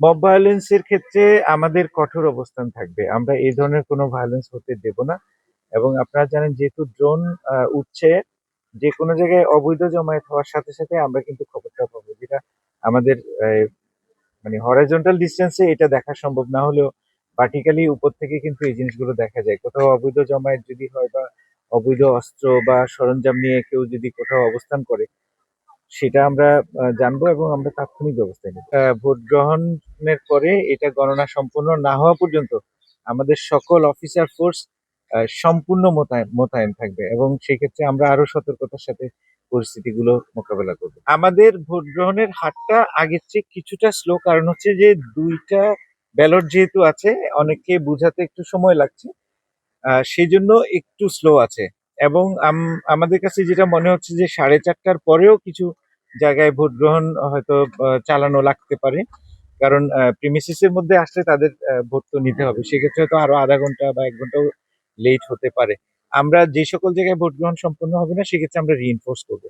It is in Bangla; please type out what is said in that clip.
মব ভায়োলেন্সের ক্ষেত্রে আমাদের কঠোর অবস্থান থাকবে। আমরা এই ধরনের কোনো ভায়োলেন্স হতে দেব না এবং আপনারা জানেন যেহেতু ড্রোন উঠছে যে কোনো জায়গায় অবৈধ জমায়েত হওয়ার সাথে সাথে আমরা কিন্তু খবরটা পাবো যেটা আমাদের মানে হরাইজন্টাল ডিস্টেন্সে এটা দেখা সম্ভব না হলেও ভার্টিক্যালি উপর থেকে কিন্তু এই জিনিসগুলো দেখা যায়। কোথাও অবৈধ জমায়েত যদি হয় বা অবৈধ অস্ত্র বা সরঞ্জাম নিয়ে কেউ যদি কোথাও অবস্থান করে সেটা আমরা জানব এবং আমরা তাৎক্ষণিক ব্যবস্থা আহ, ভোট গ্রহণের পরে এটা গণনা সম্পূর্ণ না হওয়া পর্যন্ত আমাদের সকল অফিসার ফোর্স সম্পূর্ণ মোতায়েন মোতায়েন থাকবে এবং সেক্ষেত্রে আমরা আরও সতর্কতার সাথে পরিস্থিতিগুলো মোকাবেলা করব। আমাদের ভোট গ্রহণের হারটা আগের চেয়ে কিছুটা স্লো কারণ হচ্ছে যে দুইটা ব্যালট যেহেতু আছে অনেককে বোঝাতে একটু সময় লাগছে সেই জন্য একটু স্লো আছে। এবং আম- আমাদের কাছে যেটা মনে হচ্ছে যে সাড়ে চারটার পরেও কিছু জায়গায় ভোট গ্রহণ হয়তো চালানো লাগতে পারে। কারণ প্রিমিসিসের মধ্যে আসলে তাদের ভোট তো নিতে হবে। সেক্ষেত্রে হয়তো আরও আধা ঘণ্টা বা এক ঘন্টাও লেট হতে পারে। আমরা যে সকল জায়গায় ভোট গ্রহণ সম্পন্ন হবে না, সেক্ষেত্রে আমরা রিইনফোর্স করব।